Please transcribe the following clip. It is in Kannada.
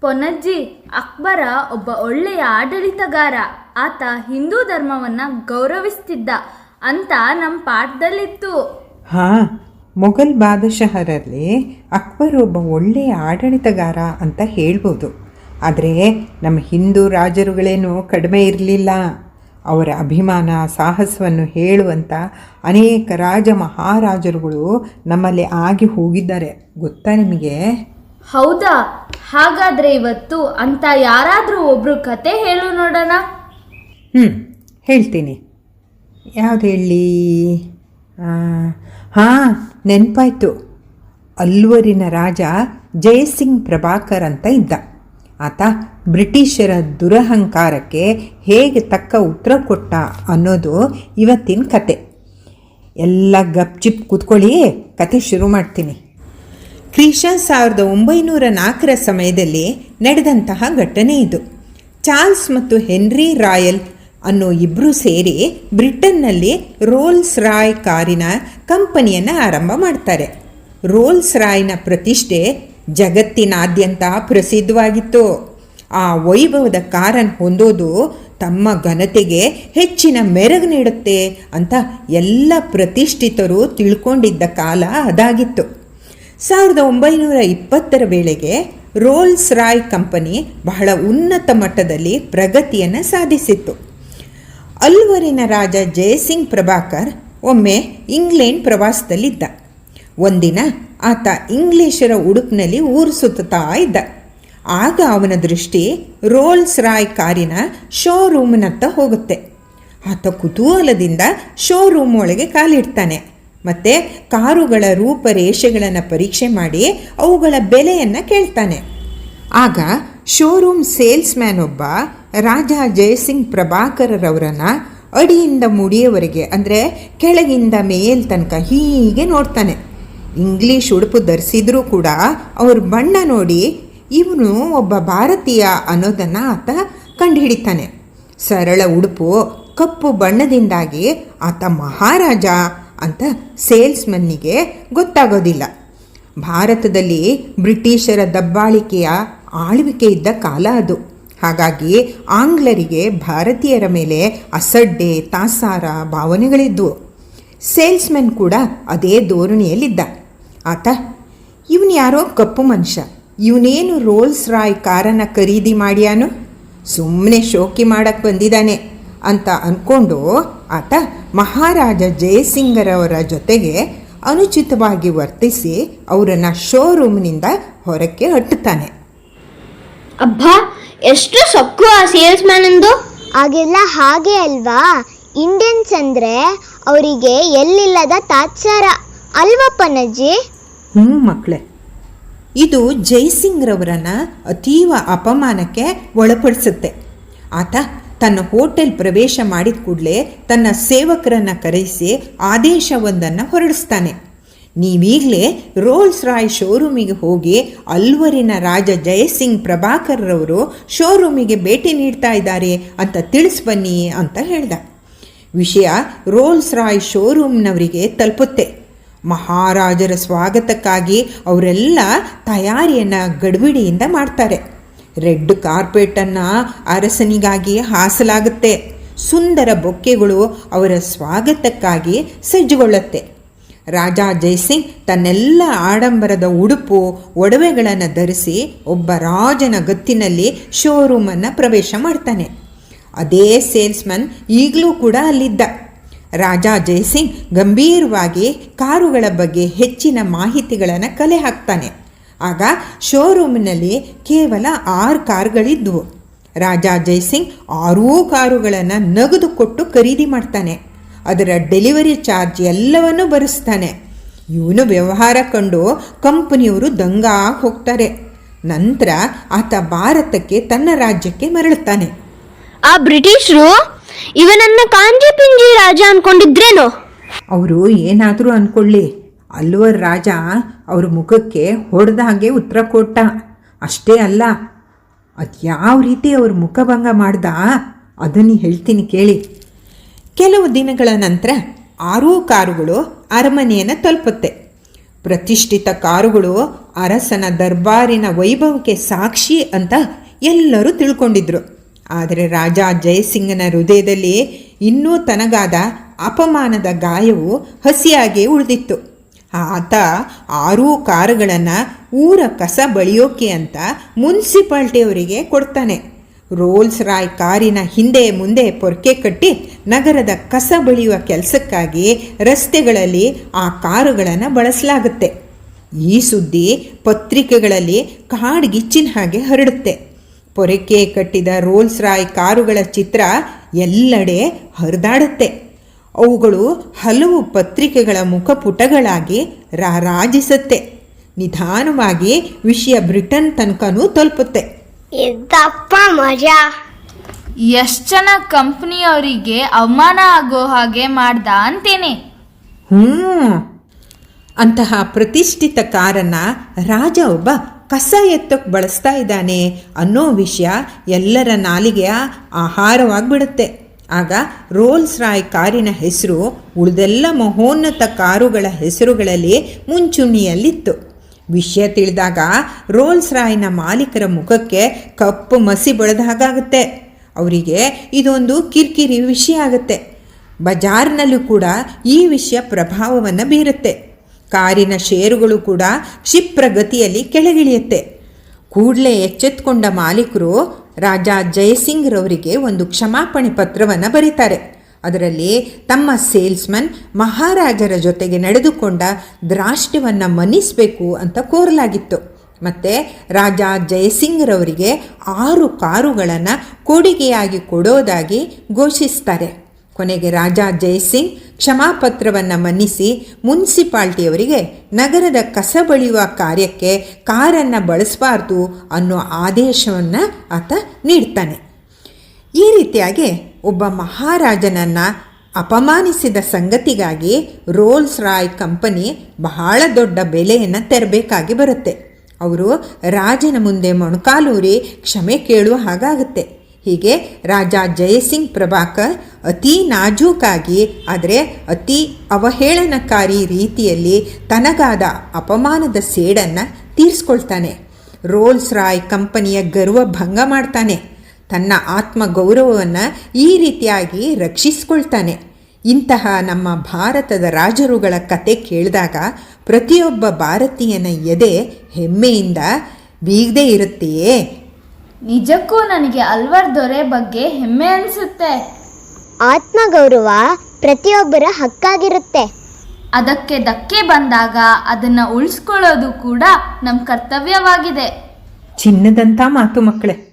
ಪೊನಜ್ಜಿ ಅಕ್ಬರ ಒಬ್ಬ ಒಳ್ಳೆಯ ಆಡಳಿತಗಾರ. ಆತ ಹಿಂದೂ ಧರ್ಮವನ್ನ ಗೌರವಿಸ್ತಿದ್ದ. ಅಂತ ನಮ್ಮ ಪಾಠದಲ್ಲಿತ್ತು. ಹಾ, ಮೊಘಲ್ ಬಾದಶಹರಲ್ಲಿ ಅಕ್ಬರ್ ಒಬ್ಬ ಒಳ್ಳೆಯ ಆಡಳಿತಗಾರ ಅಂತ ಹೇಳ್ಬೋದು. ಆದರೆ ನಮ್ಮ ಹಿಂದೂ ರಾಜರುಗಳೇನು ಕಡಿಮೆ ಇರಲಿಲ್ಲ. ಅವರ ಅಭಿಮಾನ, ಸಾಹಸವನ್ನು ಹೇಳುವಂಥ ಅನೇಕ ರಾಜ ಮಹಾರಾಜರುಗಳು ನಮ್ಮಲ್ಲಿ ಆಗಿ ಹೋಗಿದ್ದಾರೆ. ಗೊತ್ತಾ ನಿಮಗೆ? ಹೌದಾ? ಹಾಗಾದ್ರೆ ಇವತ್ತು ಅಂತ ಯಾರಾದರೂ ಒಬ್ರು ಕತೆ ಹೇಳು ನೋಡೋಣ. ಹ್ಞೂ ಹೇಳ್ತೀನಿ. ಯಾವ್ದು ಹೇಳಿ? ಹಾಂ, ನೆನಪಾಯ್ತು. ಅಲ್ವರಿನ ರಾಜ ಜಯಸಿಂಗ್ ಪ್ರಭಾಕರ್ ಅಂತ ಇದ್ದ. ಆತ ಬ್ರಿಟಿಷರ ದುರಹಂಕಾರಕ್ಕೆ ಹೇಗೆ ತಕ್ಕ ಉತ್ತರ ಕೊಟ್ಟ ಅನ್ನೋದು ಇವತ್ತಿನ ಕತೆ. ಎಲ್ಲ ಗಪ್ಚಿಪ್ ಕೂತ್ಕೊಳ್ಳಿ ಕತೆ ಶುರು ಮಾಡ್ತೀನಿ. ಕ್ರಿಶ ಸಾವಿರದ ಒಂಬೈನೂರ ನಾಲ್ಕರ ಸಮಯದಲ್ಲಿ ನಡೆದಂತಹ ಘಟನೆ ಇದು. ಚಾರ್ಲ್ಸ್ ಮತ್ತು ಹೆನ್ರಿ ರಾಯಲ್ ಅನ್ನೋ ಇಬ್ಬರು ಸೇರಿ ಬ್ರಿಟನ್ನಲ್ಲಿ ರೋಲ್ಸ್ ರಾಯ್ ಕಾರಿನ ಕಂಪನಿಯನ್ನು ಆರಂಭ ಮಾಡ್ತಾರೆ. ರೋಲ್ಸ್ ರಾಯ್ನ ಪ್ರತಿಷ್ಠೆ ಜಗತ್ತಿನಾದ್ಯಂತ ಪ್ರಸಿದ್ಧವಾಗಿತ್ತು. ಆ ವೈಭವದ ಕಾರನ್ನು ಹೊಂದೋದು ತಮ್ಮ ಘನತೆಗೆ ಹೆಚ್ಚಿನ ಮೆರಗು ನೀಡುತ್ತೆ ಅಂತ ಎಲ್ಲ ಪ್ರತಿಷ್ಠಿತರು ತಿಳ್ಕೊಂಡಿದ್ದ ಕಾಲ ಅದಾಗಿತ್ತು. ಸಾವಿರದ ಒಂಬೈನೂರ ಇಪ್ಪತ್ತರ ವೇಳೆಗೆ ರೋಲ್ಸ್ ರಾಯ್ ಕಂಪನಿ ಬಹಳ ಉನ್ನತ ಮಟ್ಟದಲ್ಲಿ ಪ್ರಗತಿಯನ್ನು ಸಾಧಿಸಿತ್ತು. ಅಲ್ವರಿನ ರಾಜ ಜಯಸಿಂಗ್ ಪ್ರಭಾಕರ್ ಒಮ್ಮೆ ಇಂಗ್ಲೆಂಡ್ ಪ್ರವಾಸದಲ್ಲಿದ್ದ. ಒಂದಿನ ಆತ ಇಂಗ್ಲಿಷರ ಉಡುಪಿನಲ್ಲಿ ಊರು ಸುತ್ತಾ ಇದ್ದ. ಆಗ ಅವನ ದೃಷ್ಟಿ ರೋಲ್ಸ್ ರಾಯ್ ಕಾರಿನ ಶೋರೂಮ್ನತ್ತ ಹೋಗುತ್ತೆ. ಆತ ಕುತೂಹಲದಿಂದ ಶೋರೂಮ್ ಒಳಗೆ ಕಾಲಿಡ್ತಾನೆ. ಮತ್ತು ಕಾರುಗಳ ರೂಪರೇಷೆಗಳನ್ನು ಪರೀಕ್ಷೆ ಮಾಡಿ ಅವುಗಳ ಬೆಲೆಯನ್ನು ಕೇಳ್ತಾನೆ. ಆಗ ಶೋರೂಮ್ ಸೇಲ್ಸ್ಮ್ಯಾನ್ ಒಬ್ಬ ರಾಜ ಜಯಸಿಂಗ್ ಪ್ರಭಾಕರರವರನ್ನು ಅಡಿಯಿಂದ ಮುಡಿಯವರೆಗೆ, ಅಂದರೆ ಕೆಳಗಿಂದ ಮೇಲ್ ತನಕ ಹೀಗೆ ನೋಡ್ತಾನೆ. ಇಂಗ್ಲೀಷ್ ಉಡುಪು ಧರಿಸಿದ್ರೂ ಕೂಡ ಅವ್ರ ಬಣ್ಣ ನೋಡಿ ಇವನು ಒಬ್ಬ ಭಾರತೀಯ ಅನ್ನೋದನ್ನು ಆತ ಕಂಡುಹಿಡಿತಾನೆ. ಸರಳ ಉಡುಪು ಕಪ್ಪು ಬಣ್ಣದಿಂದಾಗಿ ಆತ ಮಹಾರಾಜ. ಅಂತ ಸೇಲ್ಸ್ಮನ್ನಿಗೆ ಗೊತ್ತಾಗೋದಿಲ್ಲ. ಭಾರತದಲ್ಲಿ ಬ್ರಿಟಿಷರ ದಬ್ಬಾಳಿಕೆಯ ಆಳ್ವಿಕೆ ಇದ್ದ ಕಾಲ ಅದು. ಹಾಗಾಗಿ ಆಂಗ್ಲರಿಗೆ ಭಾರತೀಯರ ಮೇಲೆ ಅಸಡ್ಡೆ, ತಾಸಾರ ಭಾವನೆಗಳಿದ್ವು. ಸೇಲ್ಸ್ಮನ್ ಕೂಡ ಅದೇ ಧೋರಣೆಯಲ್ಲಿದ್ದ. ಆತ, ಇವನು ಯಾರೋ ಕಪ್ಪು ಮನುಷ್ಯ. ಇವನೇನು ರೋಲ್ಸ್ ರಾಯ್ ಕಾರನ್ನು ಖರೀದಿ ಮಾಡ್ಯಾನು? ಸುಮ್ಮನೆ ಶೋಕಿ ಮಾಡಕ್ಕೆ ಬಂದಿದ್ದಾನೆ ಅಂತ ಅಂದ್ಕೊಂಡು ಆತ ಮಹಾರಾಜ ಜಯಸಿಂಗರವರ ಜೊತೆಗೆ ಅನುಚಿತವಾಗಿ ವರ್ತಿಸಿ ಅವರನ್ನು ಶೋರೂಮ್ನಿಂದ ಹೊರಕ್ಕೆ ಹಟ್ಟುತ್ತಾನೆ ಅಬ್ಬಾ ಎಷ್ಟು ಸೊಕ್ಕು ಆ ಸೇಲ್ಸ್ ಮ್ಯಾನಂದು ಹಾಗೆಲ್ಲ ಹಾಗೆ ಅಲ್ವಾ? ಇಂಡಿಯನ್ಸ್ ಅಂದ್ರೆ ಅವರಿಗೆ ಎಲ್ಲಿಲ್ಲದ ತಾತ್ಸಾರ ಅಲ್ವಾ ಪನಜ್ಜಿ? ಹ್ಞೂ ಮಕ್ಕಳೇ ಇದು ಜೈಸಿಂಗ್ರವರನ್ನ ಅತೀವ ಅಪಮಾನಕ್ಕೆ ಒಳಪಡಿಸುತ್ತೆ. ಆತ ತನ್ನ ಹೋಟೆಲ್ ಪ್ರವೇಶ ಮಾಡಿದ ಕೂಡಲೇ ತನ್ನ ಸೇವಕರನ್ನು ಕರೆಸಿ ಆದೇಶವೊಂದನ್ನು ಹೊರಡಿಸ್ತಾನೆ. ನೀವೀಗಲೇ ರೋಲ್ಸ್ ರಾಯ್ ಶೋರೂಮಿಗೆ ಹೋಗಿ ಅಲ್ವರಿನ ರಾಜ ಜಯಸಿಂಗ್ ಪ್ರಭಾಕರ್ರವರು ಶೋರೂಮಿಗೆ ಭೇಟಿ ನೀಡ್ತಾ ಇದ್ದಾರೆ ಅಂತ ತಿಳಿಸ್ಬನ್ನಿ ಅಂತ ಹೇಳ್ದ. ವಿಷಯ ರೋಲ್ಸ್ ರಾಯ್ ಶೋರೂಮ್ನವರಿಗೆ ತಲುಪುತ್ತೆ. ಮಹಾರಾಜರ ಸ್ವಾಗತಕ್ಕಾಗಿ ಅವರೆಲ್ಲ ತಯಾರಿಯನ್ನು ಗಡ್ಬಿಡಿಯಿಂದ ಮಾಡ್ತಾರೆ. ರೆಡ್ ಕಾರ್ಪೆಟನ್ನು ಅರಸನಿಗಾಗಿ ಹಾಸಲಾಗುತ್ತೆ. ಸುಂದರ ಬೊಕ್ಕೆಗಳು ಅವರ ಸ್ವಾಗತಕ್ಕಾಗಿ ಸಜ್ಜುಗೊಳ್ಳುತ್ತೆ. ರಾಜ ಜಯಸಿಂಗ್ ತನ್ನೆಲ್ಲ ಆಡಂಬರದ ಉಡುಪು, ಒಡವೆಗಳನ್ನು ಧರಿಸಿ ಒಬ್ಬ ರಾಜನ ಗತ್ತಿನಲ್ಲಿ ಶೋರೂಮನ್ನು ಪ್ರವೇಶ ಮಾಡ್ತಾನೆ. ಅದೇ ಸೇಲ್ಸ್ಮನ್ ಈಗಲೂ ಕೂಡ ಅಲ್ಲಿದ್ದ. ರಾಜ ಜಯಸಿಂಗ್ ಗಂಭೀರವಾಗಿ ಕಾರುಗಳ ಬಗ್ಗೆ ಹೆಚ್ಚಿನ ಮಾಹಿತಿಗಳನ್ನು ಕಲೆ ಹಾಕ್ತಾನೆ. ಆಗ ಶೋರೂಮಿನಲ್ಲಿ ಕೇವಲ ಆರು ಕಾರುಗಳಿದ್ವು. ರಾಜ ಜಯಸಿಂಗ್ ಆರೂ ಕಾರುಗಳನ್ನು ನಗದು ಕೊಟ್ಟು ಖರೀದಿ ಮಾಡ್ತಾನೆ. ಅದರ ಡೆಲಿವರಿ ಚಾರ್ಜ್ ಎಲ್ಲವನ್ನೂ ಭರಿಸ್ತಾನೆ. ಇವನು ವ್ಯವಹಾರ ಕಂಡು ಕಂಪನಿಯವರು ದಂಗ ಹೋಗ್ತಾರೆ. ನಂತರ ಆತ ಭಾರತಕ್ಕೆ ತನ್ನ ರಾಜ್ಯಕ್ಕೆ ಮರಳುತ್ತಾನೆ. ಆ ಬ್ರಿಟಿಷರು ಇವನನ್ನ ಕಾಂಜಿ ಪಿಂಜಿ ರಾಜ ಅನ್ಕೊಂಡಿದ್ರೇನು? ಅವರು ಏನಾದರೂ ಅಂದ್ಕೊಳ್ಳಿ ಅಲ್ವರ್ ರಾಜ ಅವ್ರ ಮುಖಕ್ಕೆ ಹೊಡೆದ ಹಾಗೆ ಉತ್ತರ ಕೊಟ್ಟ. ಅಷ್ಟೇ ಅಲ್ಲ, ಅದು ಯಾವ ರೀತಿ ಅವ್ರ ಮುಖಭಂಗ ಮಾಡ್ದ ಅದನ್ನು ಹೇಳ್ತೀನಿ ಕೇಳಿ. ಕೆಲವು ದಿನಗಳ ನಂತರ ಆರೂ ಕಾರುಗಳು ಅರಮನೆಯನ್ನು ತಲುಪುತ್ತೆ. ಪ್ರತಿಷ್ಠಿತ ಕಾರುಗಳು ಅರಸನ ದರ್ಬಾರಿನ ವೈಭವಕ್ಕೆ ಸಾಕ್ಷಿ ಅಂತ ಎಲ್ಲರೂ ತಿಳ್ಕೊಂಡಿದ್ರು. ಆದರೆ ರಾಜ ಜಯಸಿಂಗನ ಹೃದಯದಲ್ಲಿ ಇನ್ನೂ ತನಗಾದ ಅಪಮಾನದ ಗಾಯವು ಹಸಿಯಾಗಿ ಉಳಿದಿತ್ತು. ಆತ ಆರೂ ಕಾರುಗಳನ್ನು ಊರ ಕಸ ಬಳಿಯೋಕೆ ಅಂತ ಮುನ್ಸಿಪಾಲ್ಟಿಯವರಿಗೆ ಕೊಡ್ತಾನೆ. ರೋಲ್ಸ್ ರಾಯ್ ಕಾರಿನ ಹಿಂದೆ ಮುಂದೆ ಪೊರ್ಕೆ ಕಟ್ಟಿ ನಗರದ ಕಸ ಬಳಿಯುವ ಕೆಲಸಕ್ಕಾಗಿ ರಸ್ತೆಗಳಲ್ಲಿ ಆ ಕಾರುಗಳನ್ನು ಬಳಸಲಾಗುತ್ತೆ. ಈ ಸುದ್ದಿ ಪತ್ರಿಕೆಗಳಲ್ಲಿ ಕಾಡ್ಗಿಚ್ಚಿನ ಹಾಗೆ ಹರಡುತ್ತೆ. ಪೊರಕೆ ಕಟ್ಟಿದ ರೋಲ್ಸ್ ರಾಯ್ ಕಾರುಗಳ ಚಿತ್ರ ಎಲ್ಲೆಡೆ ಹರಿದಾಡುತ್ತೆ. ಅವುಗಳು ಹಲವು ಪತ್ರಿಕೆಗಳ ಮುಖಪುಟಗಳಾಗಿ ರಾರಾಜಿಸುತ್ತೆ ನಿಧಾನವಾಗಿ ವಿಷಯ ಬ್ರಿಟನ್ ತನಕನೂ ತಲುಪುತ್ತೆ. ಇದಪ್ಪ ಮಜಾ. ಎಷ್ಟು ಜನ ಕಂಪ್ನಿಯವರಿಗೆ ಅವಮಾನ ಆಗೋ ಹಾಗೆ ಮಾಡ್ದ ಅಂತೇನೆ. ಹ್ಞೂ. ಅಂತಹ ಪ್ರತಿಷ್ಠಿತ ಕಾರನ್ನ ರಾಜ ಒಬ್ಬ ಕಸ ಎತ್ತಕ್ಕೆ ಬಳಸ್ತಾ ಇದ್ದಾನೆ ಅನ್ನೋ ವಿಷಯ ಎಲ್ಲರ ನಾಲಿಗೆಯ ಆಹಾರವಾಗಿಬಿಡುತ್ತೆ. ಆಗ ರೋಲ್ಸ್ ರಾಯ್ ಕಾರಿನ ಹೆಸರು ಉಳಿದೆಲ್ಲ ಮಹೋನ್ನತ ಕಾರುಗಳ ಹೆಸರುಗಳಲ್ಲಿ ಮುಂಚೂಣಿಯಲ್ಲಿತ್ತು. ವಿಷಯ ತಿಳಿದಾಗ ರೋಲ್ಸ್ ರಾಯ್ನ ಮಾಲೀಕರ ಮುಖಕ್ಕೆ ಕಪ್ಪು ಮಸಿ ಬೆಳೆದ ಹಾಗಾಗುತ್ತೆ. ಅವರಿಗೆ ಇದೊಂದು ಕಿರಿಕಿರಿ ವಿಷಯ ಆಗುತ್ತೆ. ಬಜಾರ್ನಲ್ಲೂ ಕೂಡ ಈ ವಿಷಯ ಪ್ರಭಾವವನ್ನು ಬೀರುತ್ತೆ. ಕಾರಿನ ಷೇರುಗಳು ಕೂಡ ಕ್ಷಿಪ್ರಗತಿಯಲ್ಲಿ ಕೆಳಗಿಳಿಯುತ್ತೆ. ಕೂಡಲೇ ಎಚ್ಚೆತ್ಕೊಂಡ ಮಾಲೀಕರು ರಾಜ ಜಯಸಿಂಗ್ರವರಿಗೆ ಒಂದು ಕ್ಷಮಾಪಣೆ ಪತ್ರವನ್ನು ಬರೀತಾರೆ. ಅದರಲ್ಲಿ ತಮ್ಮ ಸೇಲ್ಸ್ಮನ್ ಮಹಾರಾಜರ ಜೊತೆಗೆ ನಡೆದುಕೊಂಡ ದ್ರಾಷ್ಟ್ಯವನ್ನು ಮನ್ನಿಸಬೇಕು ಅಂತ ಕೋರಲಾಗಿತ್ತು. ಮತ್ತು ರಾಜ ಜಯಸಿಂಗ್ರವರಿಗೆ ಆರು ಕಾರುಗಳನ್ನು ಕೊಡುಗೆಯಾಗಿ ಕೊಡೋದಾಗಿ ಘೋಷಿಸ್ತಾರೆ. ಕೊನೆಗೆ ರಾಜ ಜಯಸಿಂಗ್ ಕ್ಷಮಾಪತ್ರವನ್ನು ಮನ್ನಿಸಿ ಮುನ್ಸಿಪಾಲ್ಟಿಯವರಿಗೆ ನಗರದ ಕಸ ಬಳಿಯುವ ಕಾರ್ಯಕ್ಕೆ ಕಾರನ್ನು ಬಳಸಬಾರ್ದು ಅನ್ನೋ ಆದೇಶವನ್ನು ಆತ ನೀಡ್ತಾನೆ. ಈ ರೀತಿಯಾಗಿ ಒಬ್ಬ ಮಹಾರಾಜನನ್ನು ಅಪಮಾನಿಸಿದ ಸಂಗತಿಗಾಗಿ ರೋಲ್ಸ್ ರಾಯ್ ಕಂಪನಿ ಬಹಳ ದೊಡ್ಡ ಬೆಲೆಯನ್ನು ತೆರಬೇಕಾಗಿ ಬರುತ್ತೆ. ಅವರು ರಾಜನ ಮುಂದೆ ಮೊಣಕಾಲೂರಿ ಕ್ಷಮೆ ಕೇಳುವ ಹಾಗಾಗುತ್ತೆ. ಹೀಗೆ ರಾಜ ಜಯಸಿಂಗ್ ಪ್ರಭಾಕರ್ ಅತಿ ನಾಜೂಕಾಗಿ, ಆದರೆ ಅತಿ ಅವಹೇಳನಕಾರಿ ರೀತಿಯಲ್ಲಿ ತನಗಾದ ಅಪಮಾನದ ಸೇಡನ್ನು ತೀರಿಸ್ಕೊಳ್ತಾನೆ. ರೋಲ್ಸ್ ರಾಯ್ ಕಂಪನಿಯ ಗರ್ವ ಭಂಗ ಮಾಡ್ತಾನೆ. ತನ್ನ ಆತ್ಮ ಗೌರವವನ್ನು ಈ ರೀತಿಯಾಗಿ ರಕ್ಷಿಸ್ಕೊಳ್ತಾನೆ. ಇಂತಹ ನಮ್ಮ ಭಾರತದ ರಾಜರುಗಳ ಕತೆ ಕೇಳಿದಾಗ ಪ್ರತಿಯೊಬ್ಬ ಭಾರತೀಯನ ಎದೆ ಹೆಮ್ಮೆಯಿಂದ ಬೀಗದೇ ಇರುತ್ತೆಯೇ? ನಿಜಕ್ಕೂ ನನಗೆ ಅಲ್ವರ್ ದೊರೆ ಬಗ್ಗೆ ಹೆಮ್ಮೆ ಅನಿಸುತ್ತೆ. ಆತ್ಮಗೌರವ ಪ್ರತಿಯೊಬ್ಬರ ಹಕ್ಕಾಗಿರುತ್ತೆ. ಅದಕ್ಕೆ ಧಕ್ಕೆ ಬಂದಾಗ ಅದನ್ನು ಉಳಿಸ್ಕೊಳ್ಳೋದು ಕೂಡ ನಮ್ಮ ಕರ್ತವ್ಯವಾಗಿದೆ. ಚಿನ್ನದಂಥ ಮಾತು ಮಕ್ಕಳೇ.